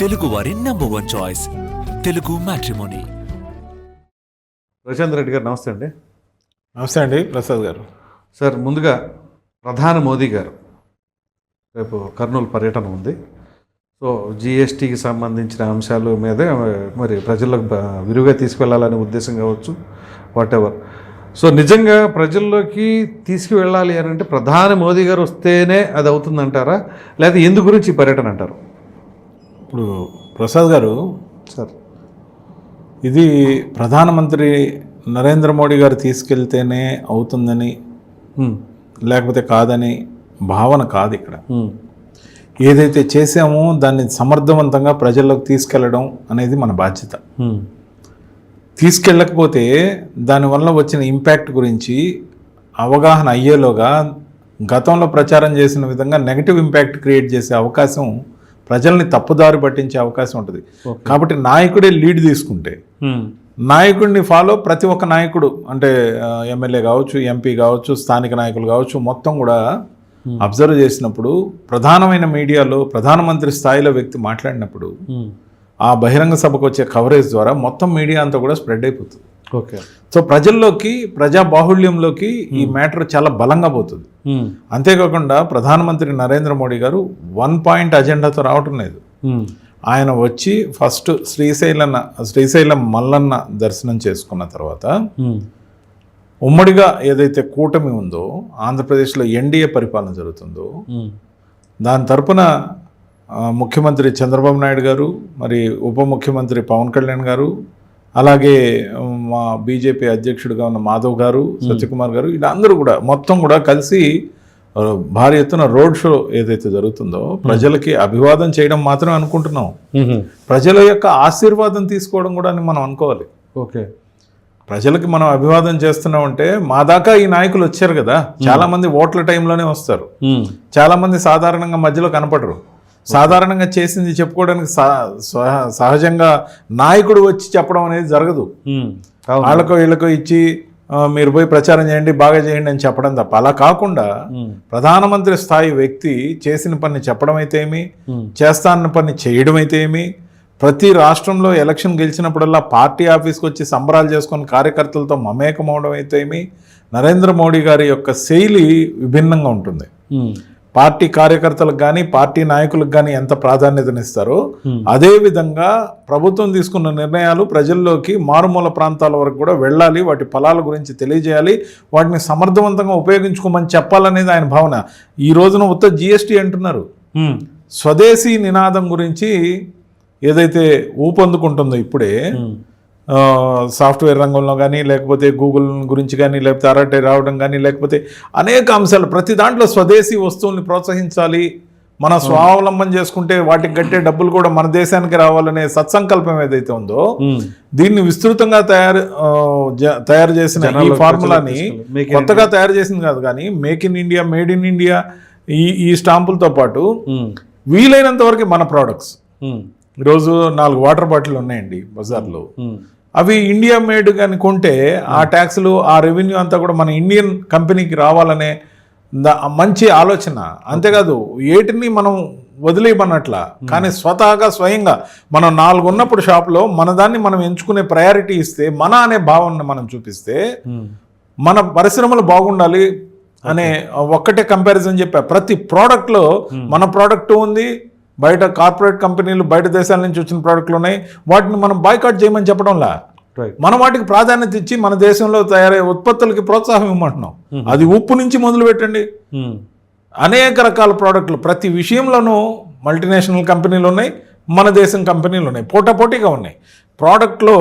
తెలుగు వారి number one choice Telugu matrimony Prashant Reddy గారు నమస్తే అండి. నమస్తే అండి ప్రసాద్ గారు. సార్ ముందుగా ప్రధాని మోదీ గారు రేపు కర్నూలు పర్యటన ఉంది. సో జిఎస్టీకి సంబంధించిన అంశాల మీదే మరి ప్రజలకు విరివిగా తీసుకువెళ్ళాలనే ఉద్దేశం కావచ్చు వాట్ ఎవర్ సో నిజంగా ప్రజల్లోకి తీసుకువెళ్ళాలి అని అంటే ప్రధాని మోదీ గారు వస్తేనే అది అవుతుందంటారా? లేదా ఎందు గురించి ఈ పర్యటన అంటారు? ఇప్పుడు ప్రసాద్ గారు సార్ ఇది ప్రధానమంత్రి నరేంద్ర మోడీ గారు తీసుకెళ్తేనే అవుతుందని. లేకపోతే కాదని భావన కాదు ఇక్కడ. ఏదైతే చేసామో దాన్ని సమర్థవంతంగా ప్రజల్లోకి తీసుకెళ్ళడం అనేది మన బాధ్యత. తీసుకెళ్ళకపోతే దానివల్ల వచ్చిన ఇంపాక్ట్ గురించి అవగాహన అయ్యేలోగా గతంలో ప్రచారం చేసిన విధంగా నెగటివ్ ఇంపాక్ట్ క్రియేట్ చేసే అవకాశం ప్రజల్ని తప్పుదారి పట్టించే అవకాశం ఉంటుంది కాబట్టి నాయకుడే లీడ్ తీసుకుంటే. నాయకుడిని ఫాలో ప్రతి ఒక్క నాయకుడు అంటే ఎమ్మెల్యే కావచ్చు ఎంపీ కావచ్చు స్థానిక నాయకులు కావచ్చు మొత్తం కూడా అబ్జర్వ్ చేసినప్పుడు ప్రధానమైన మీడియాలో ప్రధానమంత్రి స్థాయిలో వ్యక్తి మాట్లాడినప్పుడు. ఆ బహిరంగ సభకు వచ్చే కవరేజ్ ద్వారా మొత్తం మీడియా అంతా కూడా స్ప్రెడ్ అయిపోతుంది ఓకే సో ప్రజల్లోకి ప్రజా బాహుళ్యంలోకి ఈ మ్యాటర్ చాలా బలంగా పోతుంది హ్మ్. అంతేకాకుండా ప్రధానమంత్రి నరేంద్ర మోడీ గారు వన్ పాయింట్ అజెండాతో రావటం లేదు హ్మ్. ఆయన వచ్చి ఫస్ట్ శ్రీశైలన్న శ్రీశైలం మల్లన్న దర్శనం చేసుకున్న తర్వాత. ఉమ్మడిగా ఏదైతే కూటమి ఉందో ఆంధ్రప్రదేశ్లో ఎన్డీఏ పరిపాలన జరుగుతుందో. దాని తరపున ముఖ్యమంత్రి చంద్రబాబు నాయుడు గారు మరి ఉప ముఖ్యమంత్రి పవన్ కళ్యాణ్ గారు అలాగే మా బీజేపీ అధ్యక్షుడిగా ఉన్న మాధవ్ గారు సత్యకుమార్ గారు వీళ్ళందరూ కూడా మొత్తం కూడా కలిసి భారీ ఎత్తున రోడ్ షో ఏదైతే జరుగుతుందో ప్రజలకి అభివాదం చేయడం మాత్రమే అనుకుంటున్నాం. ప్రజల యొక్క ఆశీర్వాదం తీసుకోవడం కూడా అని మనం అనుకోవాలి. ఓకే. ప్రజలకి మనం అభివాదం చేస్తున్నామంటే మా దాకా ఈ నాయకులు వచ్చారు కదా చాలా మంది ఓట్ల టైంలోనే వస్తారు. చాలా మంది సాధారణంగా మధ్యలో కనపడరు. సాధారణంగా చేసింది చెప్పుకోవడానికి సహ- సహ- సహజంగా నాయకుడు వచ్చి చెప్పడం అనేది జరగదు. వాళ్ళకు వీళ్ళకు ఇచ్చి మీరు పోయి ప్రచారం చేయండి బాగా చేయండి అని చెప్పడం తప్ప అలా కాకుండా. ప్రధానమంత్రి స్థాయి వ్యక్తి చేసిన పని చెప్పడం అయితే ఏమి. చేస్తాన్న పని చేయడం అయితే ఏమి ప్రతి రాష్ట్రంలో ఎలక్షన్ గెలిచినప్పుడల్లా పార్టీ ఆఫీస్కి వచ్చి సంబరాలు చేసుకొని కార్యకర్తలతో మమేకం అవడం అయితే ఏమి నరేంద్ర మోడీ గారి యొక్క శైలి విభిన్నంగా ఉంటుంది. పార్టీ కార్యకర్తలకు కానీ పార్టీ నాయకులకు కానీ ఎంత ప్రాధాన్యతనిస్తారో అదే విధంగా ప్రభుత్వం తీసుకున్న నిర్ణయాలు ప్రజల్లోకి మారుమూల ప్రాంతాల వరకు కూడా వెళ్ళాలి వాటి ఫలాల గురించి తెలియజేయాలి వాటిని సమర్థవంతంగా ఉపయోగించుకోమని చెప్పాలనేది ఆయన భావన ఈ రోజున ఉత్త జిఎస్టీ అంటున్నారు హ్మ్. స్వదేశీ నినాదం గురించి ఏదైతే ఊపందుకుంటుందో ఇప్పుడే. ఆ, సాఫ్ట్వేర్ రంగంలో కానీ లేకపోతే గూగుల్ గురించి కానీ లేకపోతే అరటే రావడం కానీ లేకపోతే అనేక అంశాలు ప్రతి దాంట్లో స్వదేశీ వస్తువుల్ని ప్రోత్సహించాలి మన స్వావలంబన చేసుకుంటే వాటికి కట్టే డబ్బులు కూడా మన దేశానికి రావాలనే సత్సంకల్పం ఏదైతే ఉందో. దీన్ని విస్తృతంగా తయారు తయారు చేసిన ఈ ఫార్ములాని కొత్తగా తయారు చేసింది కాదు కానీ make in India made in India ఈ ఈ స్టాంపులతో పాటు. వీలైనంత వరకు మన ప్రోడక్ట్స్. ఈరోజు నాలుగు వాటర్ బాటిల్ ఉన్నాయండి బజార్లో. అవి ఇండియా మేడ్ కానీ కొంటే ఆ ట్యాక్స్లు ఆ రెవెన్యూ అంతా కూడా మన ఇండియన్ కంపెనీకి రావాలనే మంచి ఆలోచన. అంతేకాదు ఏటిని మనం వదిలేయమన్నట్ల. కానీ స్వతహాగా స్వయంగా మనం నాలుగు ఉన్నప్పుడు షాప్లో మన దాన్ని మనం ఎంచుకునే ప్రయారిటీ ఇస్తే మన అనే భావనను మనం చూపిస్తే హ్మ్. మన పరిశ్రమలు బాగుండాలి అనే ఒక్కటే కంపారిజన్ చెప్పా. ప్రతి ప్రోడక్ట్లో మన ప్రోడక్ట్ ఉంది బయట కార్పొరేట్ కంపెనీలు బయట దేశాల నుంచి వచ్చిన ప్రోడక్ట్లు ఉన్నాయి. వాటిని మనం బాయ్కాట్ చేయమని చెప్పడంలా? మన వాటికి ప్రాధాన్యత ఇచ్చి మన దేశంలో తయారయ్యే ఉత్పత్తులకి ప్రోత్సాహం ఇవ్వమంటున్నాం. అది ఉప్పు నుంచి మొదలు పెట్టండి. అనేక రకాల ప్రోడక్ట్లు ప్రతి విషయంలోనూ మల్టీనేషనల్ కంపెనీలు ఉన్నాయి మన దేశం కంపెనీలు ఉన్నాయి. పోటాపోటీగా ఉన్నాయి. ప్రోడక్ట్లో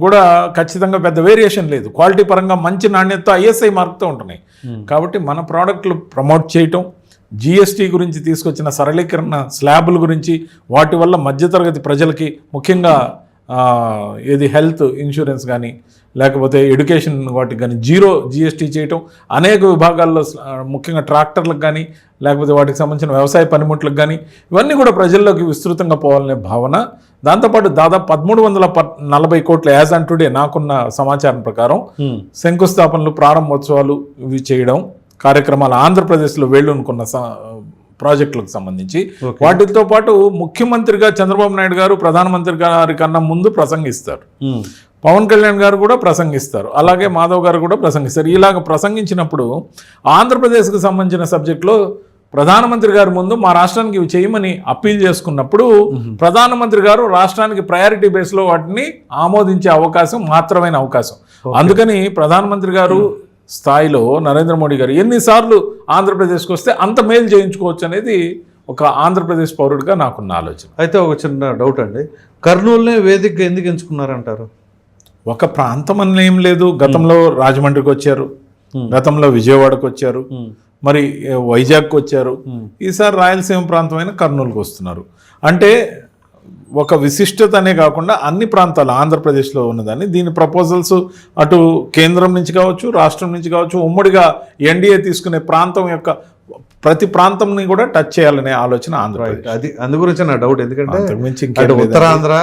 కూడా ఖచ్చితంగా పెద్ద వేరియేషన్ లేదు. క్వాలిటీ పరంగా మంచి నాణ్యత ఐఎస్ఐ మార్క్తో ఉంటున్నాయి. కాబట్టి మన ప్రోడక్ట్లు ప్రమోట్ చేయటం జిఎస్టీ గురించి తీసుకొచ్చిన సరళీకరణ స్లాబుల గురించి వాటి వల్ల మధ్యతరగతి ప్రజలకి ముఖ్యంగా ఏది హెల్త్ ఇన్సూరెన్స్ కానీ లేకపోతే ఎడ్యుకేషన్ వాటికి కానీ జీరో జిఎస్టీ చేయటం అనేక విభాగాల్లో ముఖ్యంగా ట్రాక్టర్లకు కానీ లేకపోతే వాటికి సంబంధించిన వ్యవసాయ పనిముట్లకు కానీ ఇవన్నీ కూడా ప్రజల్లోకి విస్తృతంగా పోవాలనే భావన దాంతోపాటు దాదాపు పదమూడు వందల ప- నలభై కోట్ల యాజ్ అండ్ టుడే నాకున్న సమాచారం ప్రకారం. శంకుస్థాపనలు ప్రారంభోత్సవాలు ఇవి చేయడం కార్యక్రమాలు ఆంధ్రప్రదేశ్లో వేళ్ళునుకున్న స- ప్రాజెక్టులకు సంబంధించి. వాటితో పాటు ముఖ్యమంత్రిగా చంద్రబాబు నాయుడు గారు ప్రధానమంత్రి గారి కన్నా ముందు ప్రసంగిస్తారు. పవన్ కళ్యాణ్ గారు కూడా ప్రసంగిస్తారు. అలాగే మాధవ్ గారు కూడా ప్రసంగిస్తారు. ఇలాగ ప్రసంగించినప్పుడు ఆంధ్రప్రదేశ్కి సంబంధించిన సబ్జెక్టులో ప్రధానమంత్రి గారి ముందు మా రాష్ట్రానికి ఇవి చేయమని అప్పీల్ చేసుకున్నప్పుడు ప్రధానమంత్రి గారు రాష్ట్రానికి ప్రయారిటీ బేస్లో వాటిని ఆమోదించే అవకాశం మాత్రమైన అవకాశం. అందుకని ప్రధానమంత్రి గారు స్థాయిలో నరేంద్ర మోడీ గారు ఎన్నిసార్లు ఆంధ్రప్రదేశ్కి వస్తే అంత మేలు చేయించుకోవచ్చు అనేది ఒక ఆంధ్రప్రదేశ్ పౌరుడిగా నాకున్న ఆలోచన. అయితే ఒక చిన్న డౌట్ అండి. కర్నూలునే వేదికగా ఎందుకు ఎంచుకున్నారంటారు? ఒక ప్రాంతం అని ఏం లేదు. గతంలో రాజమండ్రికి వచ్చారు. గతంలో విజయవాడకు వచ్చారు. మరి వైజాగ్కి వచ్చారు. ఈసారి రాయలసీమ ప్రాంతమైన కర్నూలుకు వస్తున్నారు. అంటే ఒక విశిష్టత అనే కాకుండా అన్ని ప్రాంతాలు ఆంధ్రప్రదేశ్లో ఉన్నదాన్ని దీని ప్రపోజల్స్ అటు కేంద్రం నుంచి కావచ్చు రాష్ట్రం నుంచి కావచ్చు ఉమ్మడిగా ఎన్డీఏ తీసుకునే ప్రాంతం యొక్క ప్రతి ప్రాంతంని కూడా టచ్ చేయాలనే ఆలోచన ఆంధ్రప్రదేశ్. అది అందు గురించి నా డౌట్ ఎందుకంటే. ఉత్తరాంధ్ర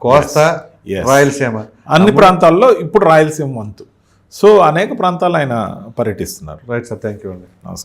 కోస్తా Yes. రాయలసీమ. అన్ని ప్రాంతాల్లో ఇప్పుడు రాయలసీమ వంతు. సో అనేక ప్రాంతాలు ఆయన పర్యటిస్తున్నారు. రైట్ సార్ థ్యాంక్ యూ అండి. నమస్కారం.